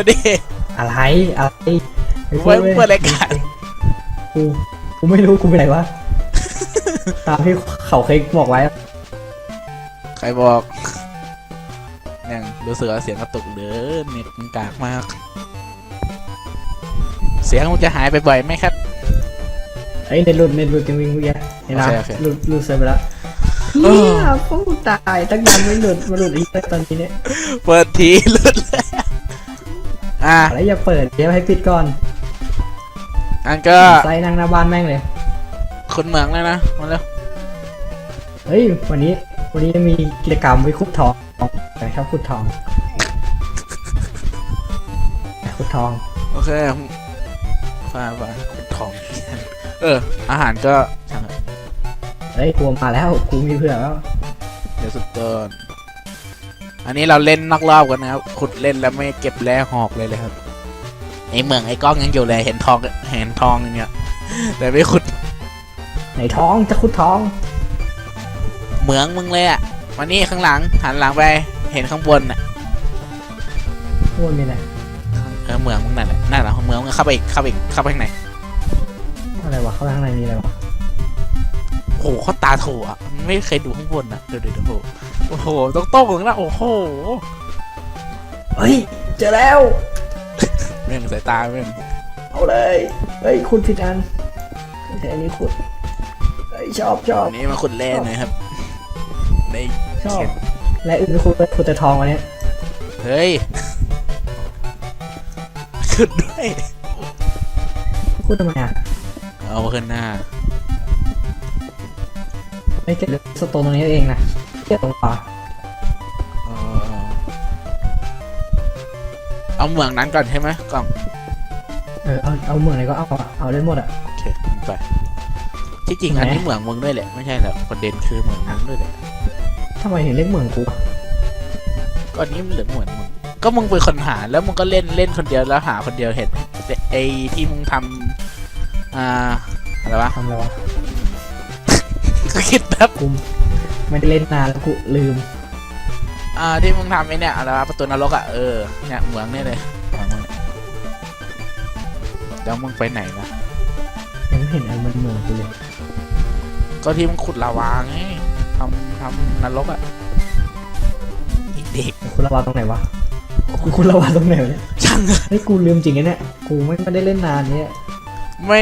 วันดีอะไรอะไรไม่พูไว้ดว้ยเปิดรายการกูกูไม่รู้กูไปไหนวะ ตามที่เขาเคยบอกไว้ ใครบอกยังรู้สึกว่าเสียงกระตุกเหลือเน็ตมันกากมาก เสียงมันจะหายไปบ่อยไหมครับเอ้ยในหลุดในหลุดจริงๆเมื่อกี้เห็นไหมโอเคโอเค หลุดหลุดเสร็จไปแล้วเออเนี่ยพวกกูตายตั้งนานไม่หลุดมาหลุดอีกแล้วตอนนี้เนี่ย เปิดทีหลุดเลย อะอะไรอย่าเปิดเดี๋ยวให้ปิดก่อนอันก็ไซนั่งหน้าบ้านแม่งเลยคุณเหมืองเลยนะมาแล้วเฮ้ยวันนี้วันนี้จะมีกิจกรรมไว้ขุดทองแต่ชอบขุดทองขุดทองโอเคฟ้าฟ้าคุณทอง เออ อาหารก็ช่างเถอะเฮ้ยกูมาแล้วกูมีเพื่อนแล้วเดี๋ยวสุดต้น อันนี้เราเล่นนอกรอบกันนะครับขุดเล่นแล้วไม่เก็บแร่หอกเลยเลยครับไอเหมืองไอ้กล้องยังอยู่เลยเห็นทองเห็นทองอย่างเงี้ยแต่ไม่ขุดไหนท้องจะขุดทอง เหมืองมึงเลยอะมานี่ข้างหลังหันหลังไปเห็นข้างบนอะพูดมีอะไรเออเหมืองมึงนั่นแหละนั่นแหละเหมืองมึงเข้าไปอีกเข้าไปอีกเข้าไปข้างในอะไรวะเข้าไปข้างในมีอะไรวะ โอ้โหเขาตาโถอะ ไม่เคยดูข้างบนอะเดี๋ยวเดี๋ยวเดี๋ยวโอ้โหต้องโต้งนะโอ้โหเฮ้ยเจอแล้วเรื่องสายตาเรื่องเอาเลยเฮ้ยขุดผิดอันแต่อันนี้ขุดเฮ้ยชอบชอบวันนี้มาขุดแร่หน่อยครับในชอบและอื่นไม่ขุดเลยขุดแต่ทองวันนี้เฮ้ยขุดด้วยขุดทำไมอะเอาขึ้นหน้า ไม่เก็บสโตนตรงนี้เองนะเก็บตรงขวาเออเอาเหมืองนั้นก่อนใช่ไหมกล่องเออเอาเอาเมืองไหนก็เอาอะเอาได้หมดอะ โอเคไปที่จริงไหนอันนี้เหมืองมึงด้วยแหละไม่ใช่เหรอประเด็นคือเหมืองมึงด้วยแหละทำไมถึงเรียกเมืองกูอะก็อันนี้มันเหลือเหมือนมึงก็มึงเป็นคนหาแล้วมึงก็เล่นเล่นคนเดียวแล้วหาคนเดียวเห็นแต่ไอ้ที่มึงทำอ่าอะไรวะ ทำอะไรวะก็ คิดแป๊บกูไม่ได้เล่นนานแล้วกูลืม อ่าที่มึงทำไอ้เนี่ยอะไรวะประตูนรกอะเออเนี่ยเหมืองเนี่ยเลยเหมืองมึงเนี่ยแล้วมึงไปไหนนะยังไม่เห็นไอ้มันเมืองกูเลยก็ที่มึงขุดลาวาไงทำทำนรกอะไอ้เด็กคุณระวาตรงไหนวะกูคุณระวาตรงไหนวะเนี่ยช่างเฮ้ยกูลืมจริงนะเนี่ยกูไม่ไม่ได้เล่นนานเนี่ยไม่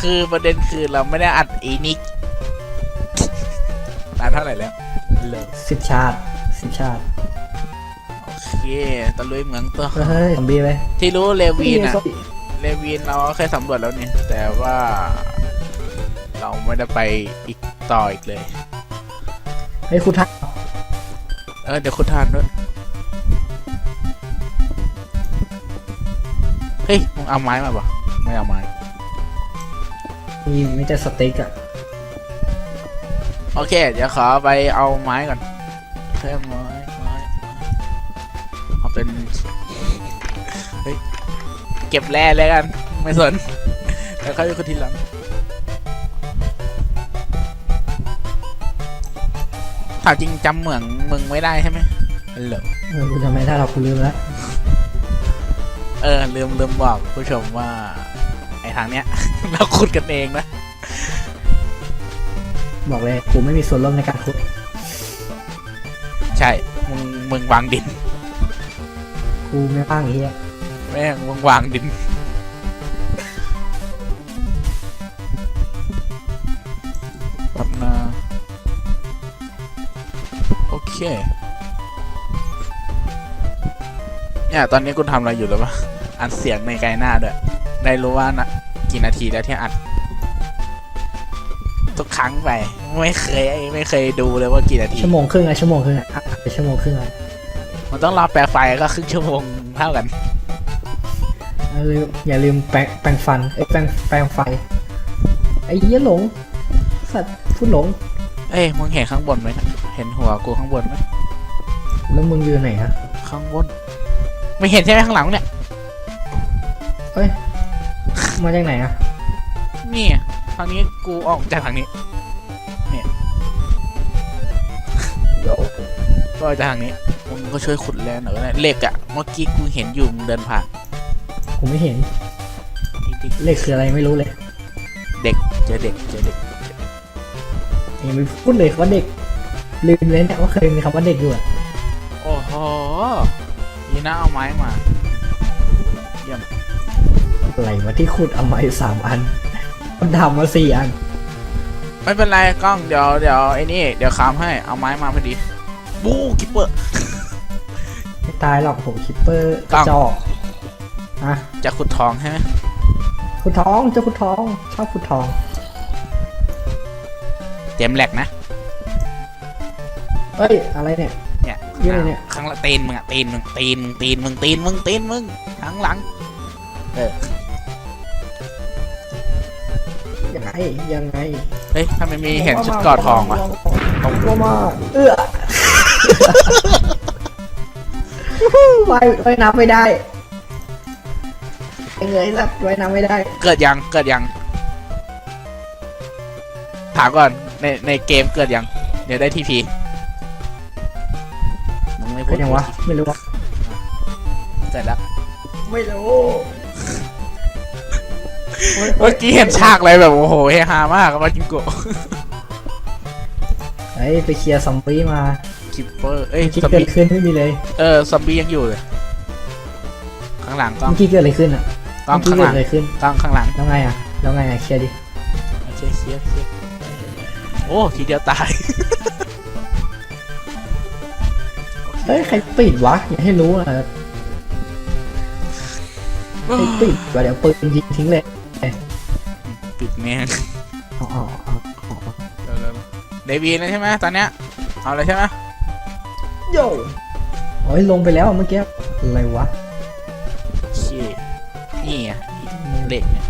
คือประเด็นคือเราไม่ได้อัดอีนิกนานเท่า ไหร่แล้วเลยสิบชาติสิบชาติโอเคตะลุยเหมืองตัวเฮ้ยซอมบี้ไปที่รู้เลวีนอะซอมบี้เลวีนเราก็เคยสำรวจแล้วนี่แต่ว่า เราไม่ได้ไปอีกต่ออีกเลยเฮ้ยคุณทักเออเดี๋ยวคุณทานด้วยเฮ้ยมึงเอาไม้มาปะไม่เอาไม้มีไม่จะสเต็กอะ โอเค เดี๋ยวขอไปเอาไม้ก่อนเพิ่มไม้ไม้ไม้เอาเป็นเฮ้ยเก็บแร่เลยกัน ไม่สนแล้วค่อยไปคนทีหลังถามจริงจำเหมืองมึงไม่ได้ใช่ไหมฮัลโหลเออกูจำไม่ได้หรอกกูลืมแล้วเออลืมลืมบอกผู้ชมว่า ไอ้ทางเนี้ย เราขุดกันเองนะ บอกเลยกูไม่มีส่วนร่วมในการขุดใช่ มึงมึงวางดิน กูไม่ว่างไอ้เหี้ยแม่งมึงวางดินครับนะโอเค เนี่ย ตอนนี้กูทำอะไรอยู่หรือปะอัดเสียงในไกลหน้าด้วย ได้รู้ว่านะกี่นาทีแล้วที่อัดทุกค รั้งไป ไม่เคยไม่เคยดูเลยว่ากี่นาทีชั่วโมงครึ่งอะชั่วโมงครึ่งอะอะไปชั่วโมงครึ่งอะมันต้องรอแปลไฟก็ครึ่งชั่วโมงเท่ากันอย่าลืมอย่าลืมแปรงแปรงฟันไอ้ยแปรงแปรงไฟไอ้เหี้ยหลงสัตว์พูดหลง เอ้ยมึงเห็นข้างบนไหมนะเห็นหัวกูข้างบนไหมแล้วมึงยืนไหนฮะข้างบนไม่เห็นใช่ไหมข้างหลังเนี่ยเอ้ยมาจากไหนอะนี่ทางนี้กูออกจากทางนี้ ก็ออกจากทางนี้มึงก็ช่วยขุดแร่หน่อยก็ได้เหล็กอะเมื่อกี้กูเห็นอยู่มึงเดินผ่านผมไม่เห็นนี่ดิเลขคืออะไรไม่รู้เลย เด็กเจอเด็กเจอเด็กยังไม่พูดเลยว่าเด็กลืมเลยเนี่ยว่าเคยมีคำว่าเด็กอยู่อะโอ้โหยีน่าเอาไม้มาเยี่ยมอะไรวะที่ขุดเอามาอยู่สามอันมันทำมาสี่อัน ไม่เป็นไรกล้องเดี๋ยวเดี๋ยวไอ้นี่ เดี๋ยวค้ำให้เอาไม้มาพอดี บูคิปเปอร์ ไม่ตายหรอกผมคิปเปอร์กตั้ระงจอกอะจะขุดทองใช่ไหมขุดทองเจ้าขุดทองชอบขุดทอง เตรียมแหลกนะเอ้ยอะไรเนี่ย เนี่ยเยอะเลยเนี่ย ข้างละตีนมึงอะตีนมึงตีนมึงตีนมึงตีนมึงตีนมึงข้างหลังยังไงยังไงเฮ้ยถ้าไม่มีเห็นชุดเกอดทองวะตัวมาเอื้อ ว่ายว่ายน้ำไม่ได้เงยสัตว์ว่ายน้ำไม่ได้ เกิดยังเกิดยังถามก่อนในในเกมเกิดยัง เดี๋ยวได้ทีพีมึงไม่พูเป็ดนยังวะ ไม่รู้วะเสร็จแล้วไม่รู้เมื่อกี้เห็นฉากอะไรแบบโอ้โหเฮฮามากมาจิงโกะ เฮ้ยไปเคลียร์ซอมบี้มา คิปเปอร์เอ้ยเมื่อกี้ซอมเกิดบี้ขึ้นไม่มีเลยเออซอมบี้ยังอยู่เลย ข้างหลังกล้องเมื่อกี้เกิดอะไรขึ้นอะกล้องเมื่อกี้ข้างหลังเกิดอะไรขึ้นกล้องข้างหลังแล้วไงอะแล้วไงอะเคลียร์ดิโอเคเคลียร์เคลียร์โอ้ทีเดียวตาย เฮ้ยใครปิดวะอย่าให้รู้นะใครปิดวะเดี๋ยวปืนยิงทิ้งเลยปิดแม่งอ๋ออ๋ออ๋ออ๋อเดวีนะใช่ไหมตอนเนี้ยเอาเลยใช่ไหม โยโอ้ยลงไปแล้วเมื่อกี้อะไรวะชี้นี่ไงเหล็กเนี่ย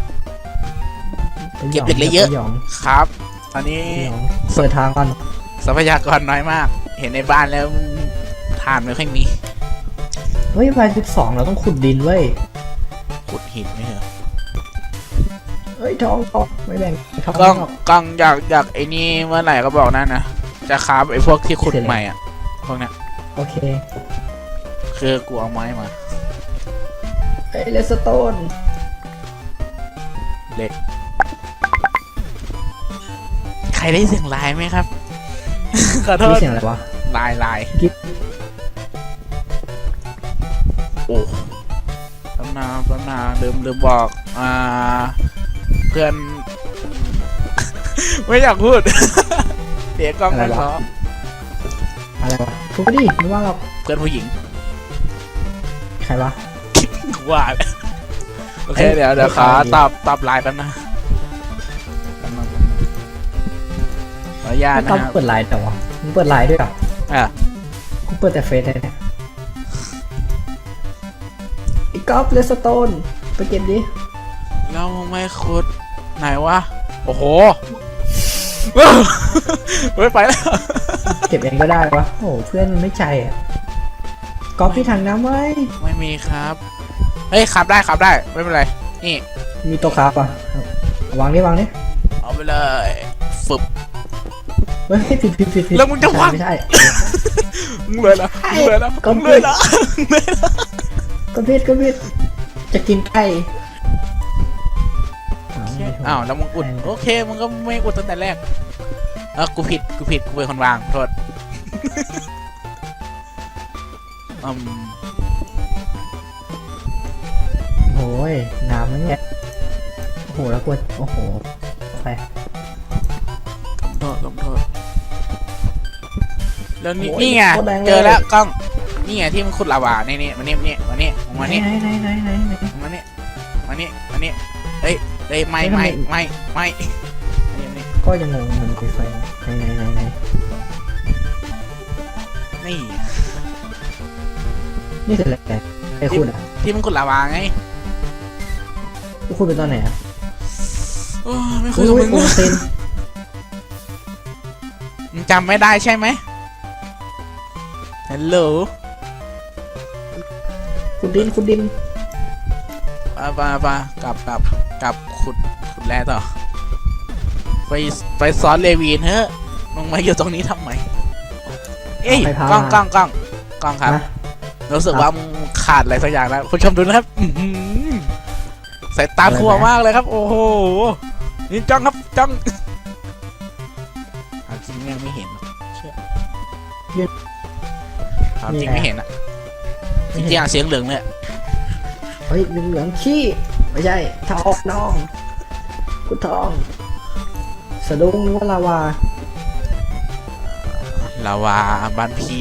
ไปหเก็บเหล็กได้เยอะไปหงครับ ตอนนี้ไปหยองเปิดทางก่อนทรัพยากรน้อยมาก เห็นในบ้านแล้วทานไม่ค่อยมี เฮ้ยวันสิบสองเราต้องขุดดินเว้ยขุดหินไม่เหรอเฮ้ยทองทองไม่แบ่งทองกล้องหรอกกล้องอยากอยากไอ้นี่เมื่อไหร่ก็บอกนั่นนะ จะคราบไอ้พวกที่ขุดคืออะไรใหม่อะ พวกเนี้ย โอเคคือกูเอาไม้มาเฮ้ยเลสโตนเหล็ก ใครได้เสียงลายไหมครับ ขอโทมีษเสียงอะไรวะ ลายลายกิ๊บ โอ้ตำนานตำนานลืมลืมบอก อ่า เพื่อน ไม่อยากพูด เดี๋ยวกล้องมันล้ออะไรวะ ทุบไปดิไม่ว่าหรอกเพื่อนผู้หญิงใครวะ ว่าแล้วโอเคเอ้ยเดี๋ยวเดี๋ยวขอไม่ขายดีตอบตอบไลน์แป๊บนะแป๊บนึงขออนุญาตไม่นะต้องครับ เปิดไลน์แต่วะมึงเปิดไลน์ด้วยเหรออะ กูเปิดแต่เฟซเลยเนี่ยไอ้ก๊อฟเลสโตนไปเก็บดิแล้วมึงไม่ขุดไหนวะ โอ้โหไม่ไปแล้ว เก็บเองก็ได้วะโอ้โหเพื่อนมันไม่ใจอะก๊อฟที่ถังน้ำไว้ไม่มีครับเฮ้ยขับได้ขับได้ไม่เป็นไร นี่ มีตัวคาร์ปอะวางนี่วางนี่เอาไปเลยฝึบ เฮ้ยผิดผิดผิดผิดแล้วมึงจะวาง ไม่ใช่ มึงเลยละมึงเลยละก็มึงเลยละก็ผิดก็ผิดจะกินไก่อ้าวอ้าวแล้วมึงอุดโอเคมึงก็ไม่อุดตั้งแต่แรก เออกูผิดกูผิดกูเป็นคนวางโทษอืมโอ้ยน้ำนั่นเนี่ยโอ้โหแล้วกลัวโอ้โหไปโทษลงโทษแล้วนี่โอ้ยนี่ไงโคตรแรงเลยเจอแล้วกล้องนี่ไงที่มันขุดลาวานี่นี่มานี่มานี่มานี่มึงมานี่ไหนไหนไหนไหนไหนมานี่มานี่มานี่เฮ้ยเฮ้ยไม่เฮ้ไม่ยทำไมไม่ไม่มานี่มานี่ ก็ยังงงมันคุยไฟไหนไหนไหนไหนนี่นี่คืออะไรไอ้คุณอะที่มันขุดลาวาไงคุณเป็นตอนไหนอะโอ้ไม่เคอุ้ยยกับอุ้มึยงโอเซนมึงจำไม่ได้ใช่ไหมฮัลโหลคุณดินคุณดินปาปาปากลับกลับกลับขุดขุดแร่ต่อ ไปไปซ้อนเลวีนเฮ้ยมึงมาอยู่ตรงนี้ทำไมเอ้ยไปพากล้องกล้องกล้องกล้องครับนะรู้สึกครับว่ามึงขาดอะไรสักอย่างแล้วคุณผู้ชมดูนะครับอื้อหือสายตาอะไรนะทั่วมากเลยครับ โอ้โหนี่จ้องครับจ้องเอาจริงยังไม่เห็นหรอกเชื่อเอาจริงไม่เห็นอะจริงๆอะเสียงเหลืองเลยอะเฮ้ยเหลืองๆขี้ไม่ใช่ทองน้องกูทอง สะดุ้งนึกว่าลาวา ลาวาบ้านพี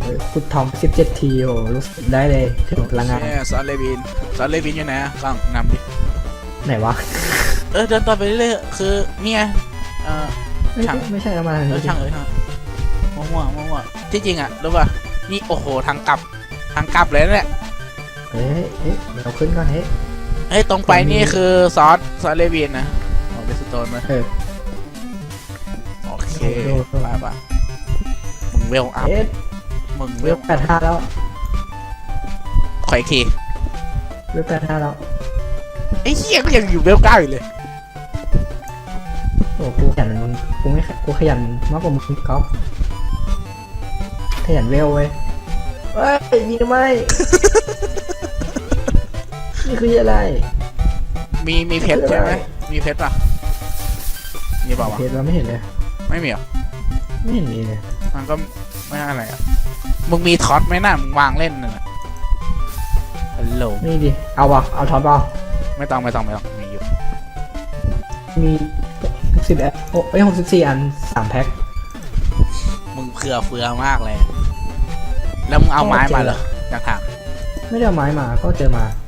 เฮ้ยขุดทองสิบเจ็ดทีโอ้รู้สึกได้เลยถึงพลังงานเช่ซอนเลวินซอนเลวินอยู่ไหนอะกล้องนำดิ ไหนวะเออเดินต่อไปเรื่อยๆคือเนี่ยเออ ไม่ช่างใช่ไม่ใช่แล้วมาเออช่างเออช่างมั่วมั่วมั่วมั่วที่จริงอะรู้ป่ะนี่โอ้โหทางกลับทางกลับเลยนะเนี่ยเฮ้ยเฮ้ยเราขึ้นก่อนเฮ้ย เฮ้ยตรงไปตรงนี้นี่คือซอสซอสเลวินนะโอ้เดสโตนมาเออ โอเคดูดูไปปะมึงเวลอัพเอ๊ะมึงเวเวลลแปดห้าแล้วขออีกทีเวลแปดห้าแล้ว ไอ้เหี้ยก็ยังอยู่เวลเก้าอยู่เลย โอ้กูขยันมึงกูไม่ขกูขยันมากกว่ามึงก๊อฟขยันเวลเว้ยเฮ้ยยิงทำไม นี่คืออะไร มีมีเพชรใช่ไหมมีเพชรปะมีเปล่าวะเพจเราไม่เห็นเลย ไม่มีเหรอไม่เห็นมีเลยมันก็ไม่อะไรอะมึงมีท็อตไหมน่ะมึงวางเล่นน่ะฮัลโหลนี่ดิเอาวะเอาท็อปเอาไม่ต้องไม่ต้องไม่ต้องมีอยู่มีหกสิบแอปโอ้ยหกสิบสี่อันสามแพ็คมึงเผื่อเฟือมากเลย แล้วมึงเอาไม้มาเหรออยากถามไม่ได้เอาไม้มาก็เจอมาเ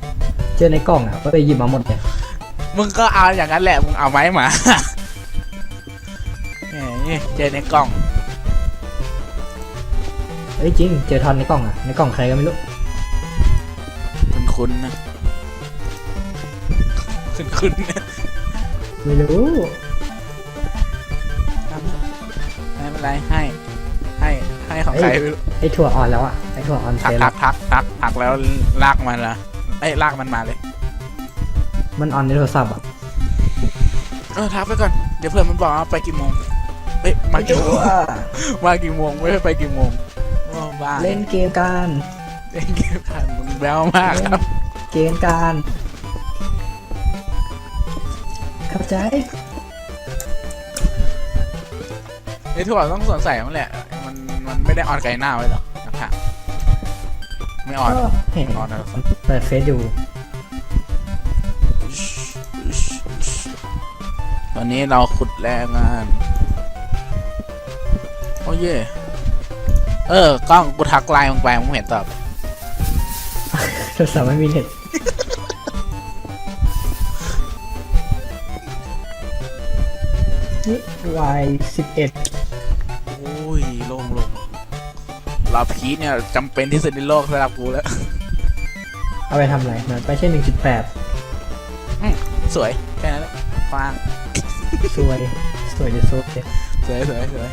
จอในกล่องอะก็เลยหยิบมาหมดเลยมึงก็เอาอย่างนั้นแหละ มึงเอาไม้มาแหมนี่เจอในกล่องเอ้ยจริง เจอทอนในกล่องอะในกล่องใครก็ไม่รู้คุณคุณนะคุณคุณนะไม่รู้ไม่เป็นไรให้ ให้ให้ของใครไม่รู้ไอ้ถั่วอ่อนแล้วอะไอ้ถั่วอ่อนเซทักลทักทักทักทักแล้วลากมันละ เอ้ยลากมันมาเลย มันอ่อนในโทรศัพท์อะเออทักไปก่อน เดี๋ยวเพื่อนมันบอกว่าไปกี่โมงเอ้ยมากี่โมงมากี่โมงไม่ได้ไปกี่โมงโอ้บ้าเล่นเกมกันเล่นเกมกันมึงแบ๊วมากครับ เกมกันเข้าใจไอ้ถั่วต้องสงสัยมันแหละ มันมันไม่ได้ออนไกลหน้าไว้หรอกนะครับ ไม่ออนก็เห็นออนนะเปิดเฟซอยู่ ตอนนี้เราขุดแรงงาน โอ้เย่เออกล้องกูทักไลน์มึงไปมึงเห็นตอบโทรศัพท์ไม่มีเน็ตนี่วายสิบเอ็ด ลาพีชเนี่ยจำเป็นที่สุดในโลกสำหรับกูแล้ว เอาไปทำอะไรมันไม่ใช่หนึ่งจุดแปดสวยแค่นั้นแหละฟางสวย สวยจะสุดเลยสวยสวยสวย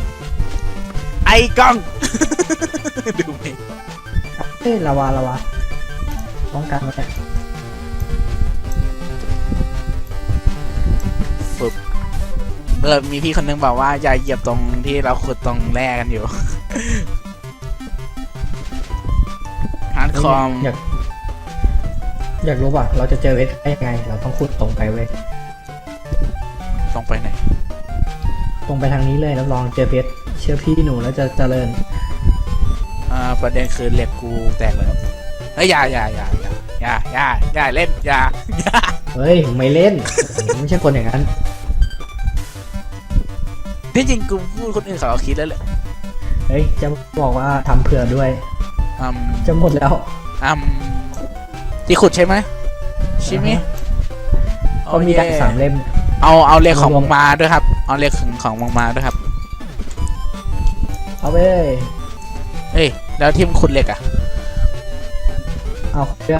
ไอ้กล้อง ดูไหมเอ้ยลาวาลาวาป้องกันไว้ฝึกเออมีพี่คนนึงบอกว่าอย่าเหยียบตรงที่เราขุดตรงแร่กันอยู่าร์ดคอม อยากอยากรู้ว่าเราจะเจอเอสได้ยังไง เราต้องขุดตรงไปเว้ยตรงไปไหน ตรงไปทางนี้เลยแล้วลองเจอเพชรเชื่อพี่หนูแล้วจะเจริญ อ่าประเด็นคือเหล็กกูแตกแล้วเฮ้ยอย่าอย่าอย่าอย่าอย่าอย่าอย่าเล่นอย่าอย่าเฮ้ยไม่เล่นไม่ใช่คนอย่างนั้นที่จริงกูพูดคนอื่นเขาก็คิดแล้วแหละเฮ้ยจะบอกว่าทำเผื่อด้วย อืมจะหมดแล้วอืมที่ขุดใช่ไหมใช่ไหมก็มีการสามเล่ม เอาเอาเหล็กของรมึวมงมาด้วยครับ เอาเหล็กของของมึงมาด้วยครับ เอาไปเลยเฮ้ยแล้วที่มึงขุดเหล็กอะ เอาเพื่อ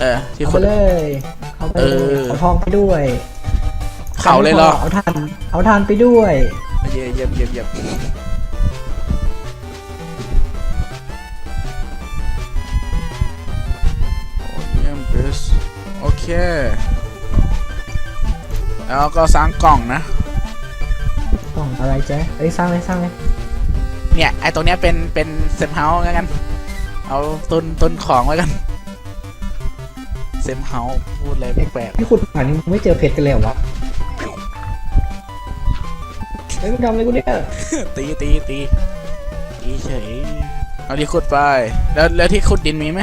เออ ที่เอาขุไปดเลยเอาไปเลยเออเอาทองไปด้วยเขาเลยเหรอเอาทานเอาทานไปด้วย เยี่ยมเยี่ยมเยี่ยม แล้วก็สร้างกล่องนะ กล่องอะไรแจ๊ะเอ้ยสร้างเลยสร้างเลยเนี่ยไอตรงเนี้ยเป็นเป็นเซฟเฮาส์แล้วกัน เอาตุนตุนของไว้กันเซฟเฮาส์พูดอะไรแปลกพี่ขุดป่านนี้มึงไม่เจอเพชรกันเลยเหรอวะเฮ้ยมึงทำอะไรกูเนี่ยๆ ตีตีตีตีเฉยเอาที่ขุดไป แล้วแล้วที่ขุดดินมีไหม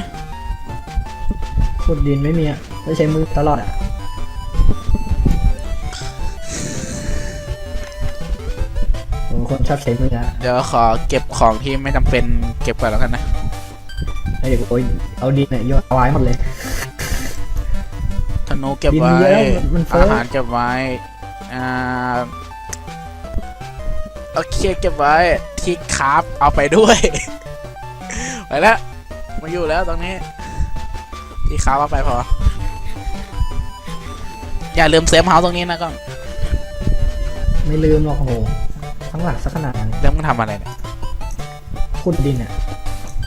ขุดดินไม่มีอะ ต้องใช้มือตลอดอะผมเป็นคนชอบใช้มืออะเดี๋ยวขอเก็บของที่ไม่จำเป็นเก็บก่อนแล้วกันนะแล้วเดี๋ยวกูเอาดินเนี่ยโยนเอาไว้หมดเลย ธนูเก็บไว้ดินเยอะมันเฟ้ออาหารเก็บไว้อ่าโอเคเก็บไว้ที่คราฟเอาไปด้วย ไปแล้วมาอยู่แล้วตรงนี้ที่คราฟเอาไปพอ อย่าลืมเซฟเฮาส์ตรงนี้นะก็ไม่ลืมหรอกโอ้โหทั้งหลักสักขนาดนั้นเริ่มงทำอะไรเนี่ยขุดดินอะ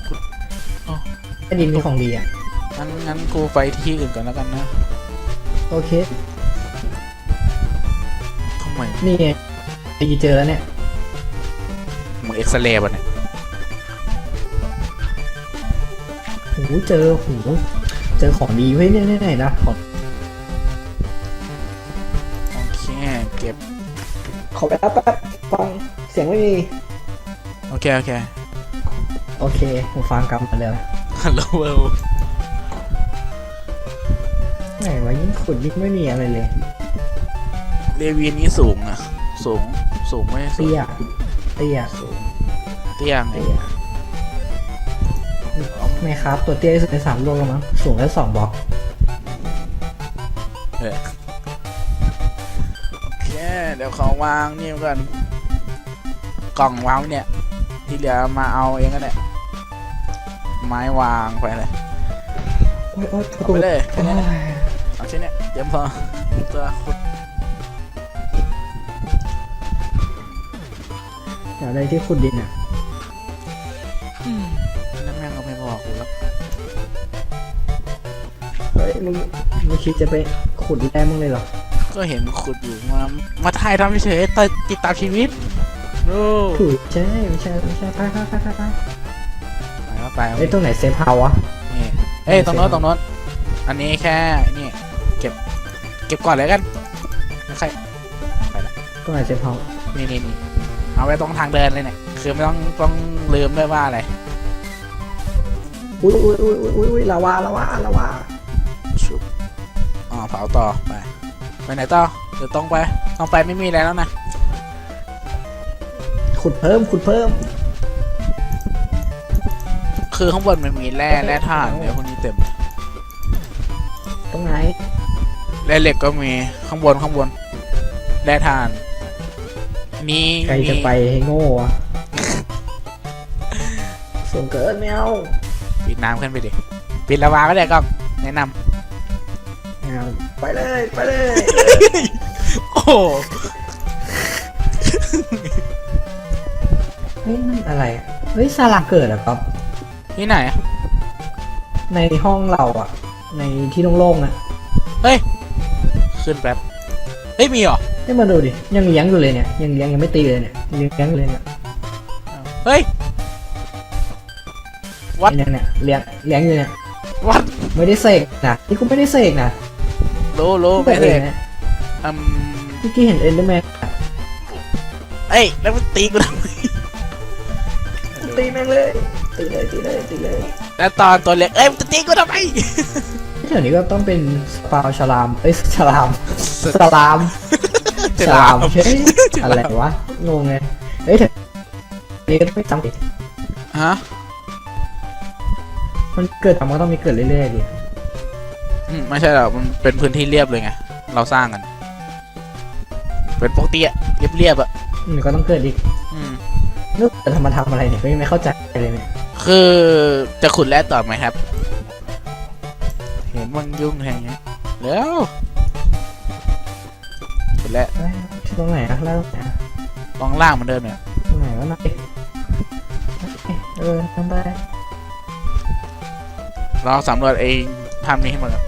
ขุดอ๋อไอ้ดินมีของดีอะ งั้นงั้นกูไปที่อื่นก่อนแล้วกันนะโอเคทำไมนี่ไงไปเจอแล้วเนี่ยมึงเอ็กซเรย์ป่ะเนี่ยโอ้โหเจอโอ้โหเจอของดีเว้ยเนี่ยเนี่ยเนี่ยนะของ ขอไปแป๊บแป๊บฟังเสียงไม่มี โอเค โอเคโอเคผมฟังกลับมาเลยฮัลโหลเวลไหนวะยิ่งขุดยิ่งไม่มีอะไรเลยเรวีนี้สูงอะสูง สูงไม่สูงเตี้ยเตี้ยสูงเตี้ยไงเตี้ยไม่ครับตัวเตี้ยที่สุดในสามโลกแล้วมั้งสูงแค่สองบล็อกเออโอเค เดี๋ยวขอวางนี่ก่อนกล่องวางเนี่ย ที่เหลือมาเอาเองก็ได้ไม้วางไปเลยโอ๊ยโอ๊ยเอาไปเลยแค่นี้นะเอาแค่เนี้ยเดี๋ยวพอตัวขุดอยากได้ที่ขุดดินอะนั่นแม่งก็ไม่บอกกูแล้วเฮ้ยมึงมึงคิดจะไปขุดแร่มึงเลยเหรอ ก็เห็นขุดอยู่มา มาถ่ายทำเฉยๆติดติดตามชีวิตดูถูกใช่ไม่ใช่ไม่ใช่ไปไปไปไปไปไปแล้วไปไอ้ตรงไหนเซฟเฮาวะนี่เอ้ยตรงโน้นตรงโน้นอันนี้แค่นี่เก็บเก็บก่อนเลยกันไม่ใครตรงไหนเซฟเฮานี่นี่นี่เอาไว้ตรงทางเดินเลยเนี่ยคือไม่ต้องต้องลืมด้วยว่าอะไรอุ้ยอุ้ยอุ้ยอุ้ยอุ้ยลาวาลาวาลาวาชุบอ๋อเผาต่อไป ไปไหนต่อเดี๋ยวตรงไปตรงไปไม่มีอะไรแล้วนะ ขุดเพิ่มขุดเพิ่ม คือข้างบนมันมีแร่แร่ธาตุเดี๋ยวพวกนี้เต็มตรงไหนแร่เหล็กก็มีข้างบนข้างบนแร่ธาตุนี่ใครจะไปให้โง่อะส่งเกินไม่เอาปิดน้ำขึ้นไปดิปิดระวาก็ได้ก็แนะนไม่เอา ไปเลยไปเลยำโอ้โหเฮ้ยนั่นอะไรอะเฮ้ยซาลาเกิดอะครับที่ไหนอะในห้องเราอะในที่โล่งๆอะขึ้นแป๊บ เฮ้ย มีเหรอ ให้มาดูดิยังเลี้ยงอยู่เลยเนี่ยยังเลี้ยงยังไม่ตีเลยเนี่ยยังเลี้ยงอยู่เลยเนี่ยเฮ้ย What? เนี่ยเนี่ยเลี้ยงเลี้ยงอยู่เนี่ยวัดไม่ได้เสกนะนี่กูไม่ได้เสกนะ รู้รู้กูไม่เอเลยงนะอืมเมื่อกี้เห็นเอ็นเดอร์แมนเอ้ยแล้วมันตีกูทำไมตีแม่งเลยตีเลยตีเลยตีเลยแล้วตอนตัวเล็กเอ้ยมันจะตีกูทำไมแถวนี้ก็ต้องเป็นสปาวฉลามเอ้ยฉลามสลามฉฉลาลามมเฮ้ยอะไรวะงงไงเฮ้ยแถวนี้ก็ไม่จำดิฮะมันเกิดทำก็ต้องมีเกิดเรื่อยๆดิอืม ไม่ใช่หรอกมันเป็นพื้นที่เรียบเลยไง เราสร้างกัน เป็นปกติอะเรียบเรียบๆอะมันก็ต้องเกิดอีกอืม นึกจะทำมาทำอะไรเนี่ยไม่ไม่เข้าใจเลยเนี่ยคือจะขุดแร่ต่อไหมครับ เห็นมันยุ่งแทงเงี้ยแล้วขุดแร่เอ้ยที่ตรงไหนอะแล้วตรงไหนอะตรงล่างเหมือนเดิมเนี่ยตรงไหนวะนายเออทำไปเราสำรวจไอ้ทำนี้ให้หมดก่อน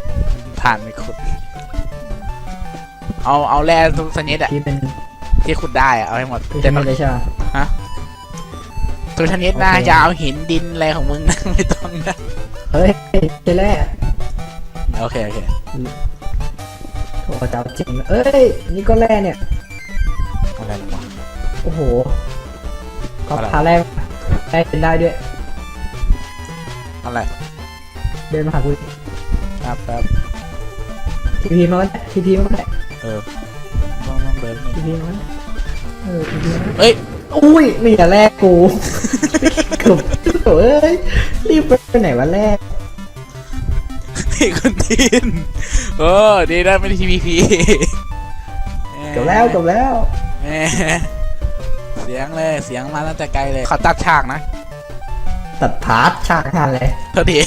ผ่านไม่ขุด เอาเอาแร่ทุกชนิดอะที่เป็นที่ขุดได้อะเอาให้หมดคือแต่ทำเลยใช่ไหม ทุกชนิดนะโอเค จะเอาหินดินอะไรของมึงนะไม่ต้องนะเฮ้ยเจแร่โอเคโอเคโอ้เจ้าจริงเอ้ยนี่ก็แร่เนี่ย อะไรลงมาโอ้โหก็อะไร พาแร่ได้เป็นได้ด้วย อะไรเดินมาหากูครับครับ ทีพีมาก็ได้ทีพีมาก็ได้เออต้องต้องเดินหนึ่งทีพีมาก็ได้เออทีพีมาก็ได้เอ้ยอุ้ยนี่อย่าแรกกูเกือบโอ้ยรีบไปไหนวะแรกไอ้คนทีนโอ้ดีได้ไม่ได้ทีวีพีเกือบแล้วเกือบแล้วแหมเสียงเลยเสียงมาตั้งแต่ไกลเลยขอตัดฉากนะ ตัดพาร์ทฉากทันเลย เท่าที